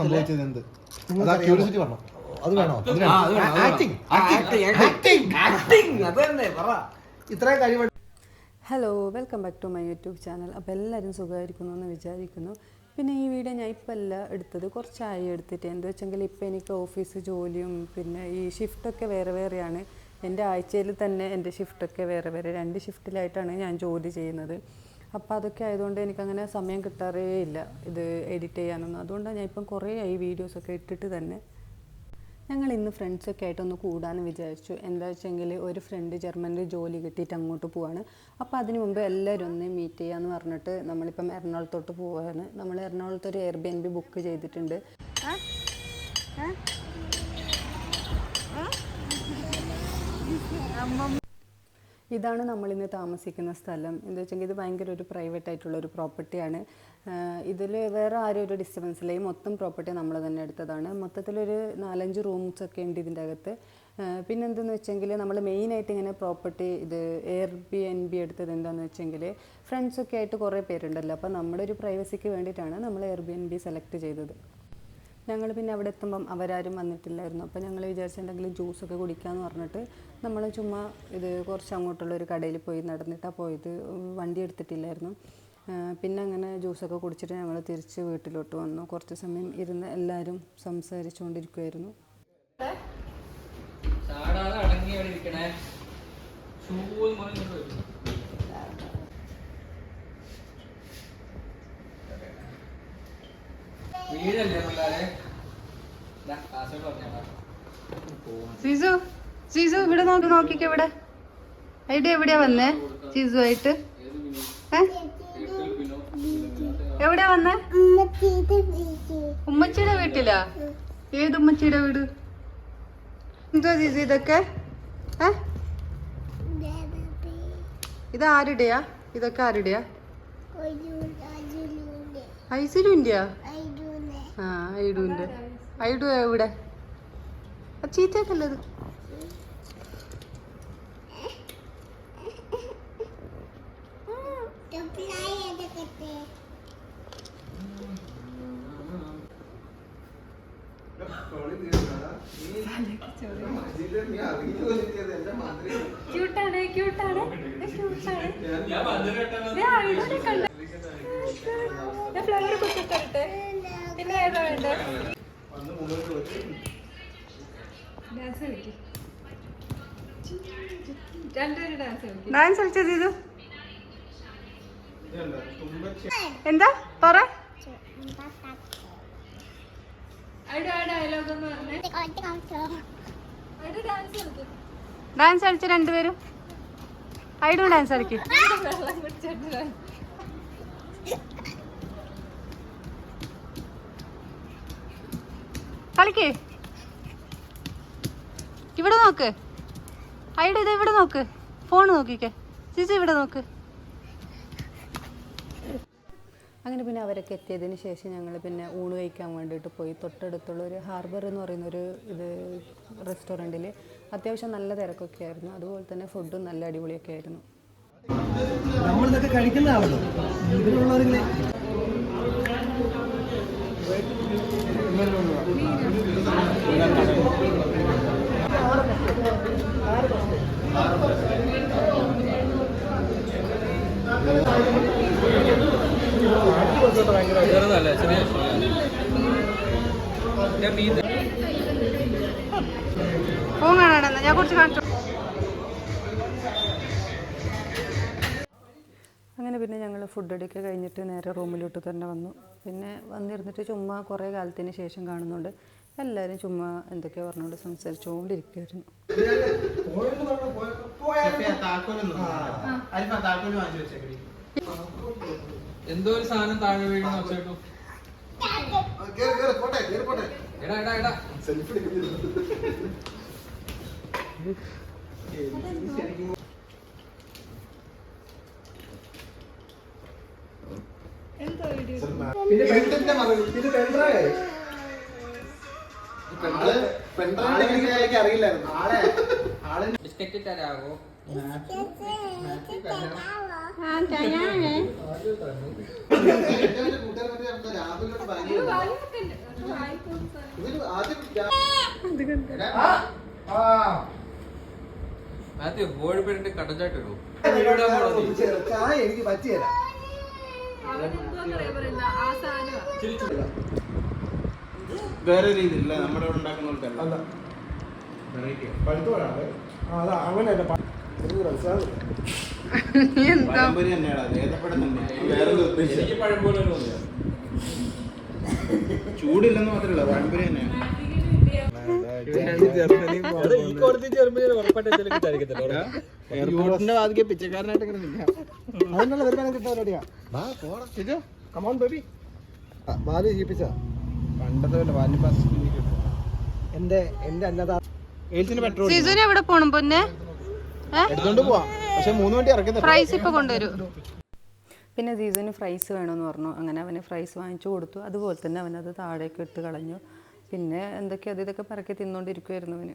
സംഭവിച്ചത് എന്ത്? അതാ ക്യൂരിയോസിറ്റി പറഞ്ഞു? അത് വേണോ? അത് വേണം. ആക്ടിങ് അത് തന്നെ പറ. ഇത്രയും കഴിവ് hello welcome back to my YouTube channel അപ്പോൾ എല്ലാവരും സുഖമായിരിക്കുന്നു എന്ന് വിചാരിക്കുന്നു. പിന്നെ ഈ വീഡിയോ ഞാൻ ഇപ്പം അല്ല എടുത്തത്. കുറച്ചായി എടുത്തിട്ട്. എന്താ വെച്ചെങ്കിൽ ഇപ്പം എനിക്ക് ഓഫീസ് ജോലിയും പിന്നെ ഈ ഷിഫ്റ്റൊക്കെ വേറെ വേറെയാണ്. എന്റെ ആഴ്ചയിൽ തന്നെ എന്റെ ഷിഫ്റ്റൊക്കെ വേറെ വേറെ. രണ്ട് ഷിഫ്റ്റിലായിട്ടാണ് ഞാൻ ജോലി ചെയ്യുന്നത്. അപ്പോൾ അതൊക്കെ ആയതുകൊണ്ട് എനിക്കങ്ങനെ സമയം കിട്ടാറേ ഇല്ല. ഇത് എഡിറ്റ് ചെയ്യാനൊന്നും. അതുകൊണ്ടാണ് ഞാൻ ഇപ്പം കുറേ ആയി വീഡിയോസൊക്കെ ഇട്ടിട്ട് തന്നെ. ഞങ്ങൾ ഇന്ന് ഫ്രണ്ട്സൊക്കെ ആയിട്ടൊന്ന് കൂടാന്ന് വിചാരിച്ചു. എന്താ വെച്ചെങ്കിൽ ഒരു ഫ്രണ്ട് ജർമ്മനിൽ ജോലി കിട്ടിയിട്ട് അങ്ങോട്ട് പോവാണ്. അപ്പോൾ അതിന് മുമ്പ് എല്ലാവരും ഒന്ന് മീറ്റ് ചെയ്യാന്ന് പറഞ്ഞിട്ട് നമ്മളിപ്പം എറണാകുളത്തോട്ട് പോവാണ്. നമ്മൾ എറണാകുളത്ത് ഒരു Airbnb book ചെയ്തിട്ടുണ്ട് ഇതാണ് നമ്മൾ ഇന്ന് താമസിക്കുന്ന സ്ഥലം. എന്താ വെച്ചെങ്കിൽ ഇത് ഭയങ്കര ഒരു പ്രൈവറ്റ് ആയിട്ടുള്ള ഒരു പ്രോപ്പർട്ടിയാണ് ഇതിൽ വേറെ ആരും ഒരു ഡിസ്റ്റർബൻസ് ഇല്ല. ഈ മൊത്തം പ്രോപ്പർട്ടി നമ്മൾ തന്നെ എടുത്തതാണ്. മൊത്തത്തിലൊരു നാലഞ്ച് റൂംസ് ഒക്കെ ഉണ്ട് ഇതിന്റെ അകത്ത്. പിന്നെ എന്തെന്ന് വെച്ചെങ്കിൽ നമ്മൾ മെയിനായിട്ട് ഇങ്ങനെ പ്രോപ്പർട്ടി ഇത് എയർ ബി എൻ ബി എടുത്തത് എന്താണെന്ന് വെച്ചെങ്കിൽ ഫ്രണ്ട്സൊക്കെ ആയിട്ട് കുറേ പേരുണ്ടല്ലോ. അപ്പോൾ നമ്മുടെ ഒരു പ്രൈവസിക്ക് വേണ്ടിയിട്ടാണ് നമ്മൾ Airbnb select ചെയ്തത്. ഞങ്ങൾ പിന്നെ അവിടെ എത്തുമ്പം അവരാരും വന്നിട്ടില്ലായിരുന്നു. അപ്പോൾ ഞങ്ങൾ വിചാരിച്ചിട്ടുണ്ടെങ്കിൽ ജ്യൂസൊക്കെ കുടിക്കാമെന്ന് പറഞ്ഞിട്ട് നമ്മൾ ചുമ്മാ ഇത് കുറച്ച് അങ്ങോട്ടുള്ള ഒരു കടയിൽ പോയി നടന്നിട്ടാണ് പോയത്. വണ്ടി എടുത്തിട്ടില്ലായിരുന്നു. പിന്നെ അങ്ങനെ ജ്യൂസൊക്കെ കുടിച്ചിട്ട് ഞങ്ങൾ തിരിച്ച് വീട്ടിലോട്ട് വന്നു. കുറച്ച് സമയം ഇരുന്ന് എല്ലാവരും സംസാരിച്ചുകൊണ്ടിരിക്കുമായിരുന്നു ചാടാതെ അവിടെ ഇരിക്കണേ. ഷൂ വീടല്ലേ പിള്ളേരെ? ദാ, കാസർഗോഡ് പറഞ്ഞാ സീസു സീസു ഇവിടെ നോക്കി നോക്കിക്കോ ഇവിടെ. ഐഡിയ എവിടെയാ വന്നേ സിസു ആയിട്ട് എവിടെയാ വന്നേ? ഉമ്മച്ചിയുടെ വീട്ടിലാ? ഏത് ഉമ്മച്ചിയുടെ വീട്? എന്തോ സിസു ഇതൊക്കെ? ഇത് ആരുടെയാ? ഇതൊക്കെ ആരുടെയാ? ഐസിലുന്റെയാ ആ ഐഡുവിന്റെ. ഐഡു എവിടെ? ആ ചീത്തയൊക്കെയല്ലേ ഇത്? ക്യൂട്ടാണ് ക്യൂട്ടാണ് ക്യൂട്ടാണ് ഞാൻ ഫ്ലവർ വേണ്ടേ ഡാൻസ് കളിച്ചത് ഇത് എന്താ? പറ. ഡാൻസ് കളിച്ച രണ്ടുപേരും? ഐഡോ ഡാൻസ് കളിക്കും. കളിക്കേ. ഇവിടെ നോക്ക്. ഐഡു ഇത് ഇവിടെ നോക്ക്. ഫോൺ നോക്കിക്കേ. ചേച്ചി ഇവിടെ നോക്ക്. അങ്ങനെ പിന്നെ അവരൊക്കെ എത്തിയതിന് ശേഷം ഞങ്ങൾ പിന്നെ ഊണ് കഴിക്കാൻ വേണ്ടിയിട്ട് പോയി. തൊട്ടടുത്തുള്ള ഒരു ഹാർബർ എന്ന് പറയുന്ന ഒരു ഇത് റെസ്റ്റോറന്റിൽ അത്യാവശ്യം നല്ല തിരക്കൊക്കെ ആയിരുന്നു. അതുപോലെ തന്നെ ഫുഡും നല്ല അടിപൊളിയൊക്കെ ആയിരുന്നു. നമ്മളിതൊക്കെ കഴിക്കുന്ന ആളല്ലോ? ഞാൻ കുറച്ച് കാണിച്ചു. അങ്ങനെ പിന്നെ ഞങ്ങൾ ഫുഡ് അടിയൊക്കെ കഴിഞ്ഞിട്ട് നേരെ റൂമിലോട്ട് തന്നെ വന്നു. പിന്നെ വന്നിരുന്നിട്ട് ചുമ്മാ കുറേ കാലത്തിന് ശേഷം കാണുന്നുണ്ട്. എല്ലാവരും ചുമ്മാ എന്തൊക്കെയോ പറഞ്ഞുകൊണ്ട് സംസാരിച്ചുകൊണ്ടിരിക്കുമായിരുന്നു എന്തോ ഒരു സാധനം താഴെ വീഴുന്ന വെച്ചേട്ടു എടാ എടാ എടാ. പിന്നെ പെണ്ണിന്റെ പെൺഡ്രൈവ് അറിയില്ലായിരുന്നു. ആളെ ആളെ ബിസ്ക്കറ്റ് തരാവോ? കടച്ചാട്ട് ഇടൂ. ചായ എനിക്ക് പറ്റിയല്ല ആ സാധനം വേറെ രീതിയില്ല നമ്മുടെ ഇവിടെ ഉണ്ടാക്കുന്ന അതാ അങ്ങനെയല്ല തന്നെയാണ് അത് ഏത്തപ്പഴം തന്നെയാണ് വേറെ ചൂടില്ലെന്ന് മാത്രമല്ല പഴംപൊരി തന്നെയാണ് എയർപോർട്ടിന്റെ വാതിക്കെ പിച്ചക്കാരനായിട്ട് അതിനുള്ള വരുമാനം കിട്ടാൻ റെഡിയാ കമോൺ ബേബി ബാലു ജീവിപ്പിച്ച പണ്ടത്തെ എന്റെ എന്റെ അന്നദാ പെട്രോൾ എവിടെ പോണം പൊന്നെ? എടുത്തോണ്ട് പോവാം. പക്ഷെ മൂന്ന് വണ്ടി ഇറക്കി തരാം. പ്രൈസ് ഇപ്പൊ കൊണ്ടുവരൂ. പിന്നെ സീസന് ഫ്രൈസ് വേണമെന്ന് പറഞ്ഞു. അങ്ങനെ അവന് ഫ്രൈസ് വാങ്ങിച്ചു കൊടുത്തു. അതുപോലെ തന്നെ അവനത് താഴേക്ക് ഇട്ട് കളഞ്ഞു. പിന്നെ എന്തൊക്കെ അത് ഇതൊക്കെ പറക്കി തിന്നുകൊണ്ടിരിക്കുമായിരുന്നു അവന്.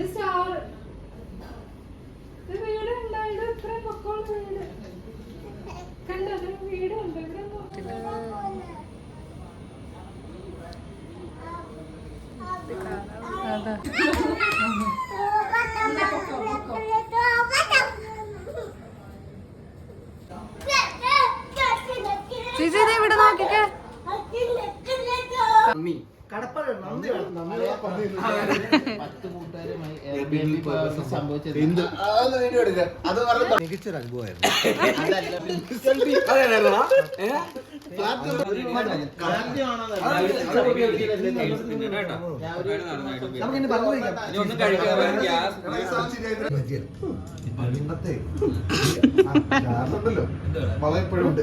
ഇത് സ്റ്റാർ. ഇത് വീടുണ്ട്, ഇത് ഇത്ര പൊക്കമുള്ള വീട്. കണ്ടോ, ഇത് ഇവിടെ നോക്ക്. അതാ സീസ ഇത് ഇവിടെ നോക്കിക്കേ കടപ്പഴം മികച്ചൊരു അനുഭവമായിരുന്നു നമുക്ക് ഇനി പറഞ്ഞു ഇനി ഒന്നും കഴിക്കാതെ ഗ്യാസ് പണ്ടത്തെ ഉണ്ടല്ലോ വളയപ്പോഴും ഉണ്ട്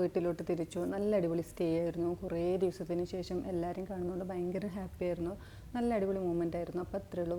വീട്ടിലോട്ട് തിരിച്ചു. നല്ല അടിപൊളി സ്റ്റേ ആയിരുന്നു. കുറേ ദിവസത്തിന് ശേഷം എല്ലാവരും കാണുന്നതുകൊണ്ട് ഭയങ്കര ഹാപ്പി ആയിരുന്നു. നല്ല അടിപൊളി മൂമെന്റ് ആയിരുന്നു. അപ്പോൾ അത്രയുള്ളൂ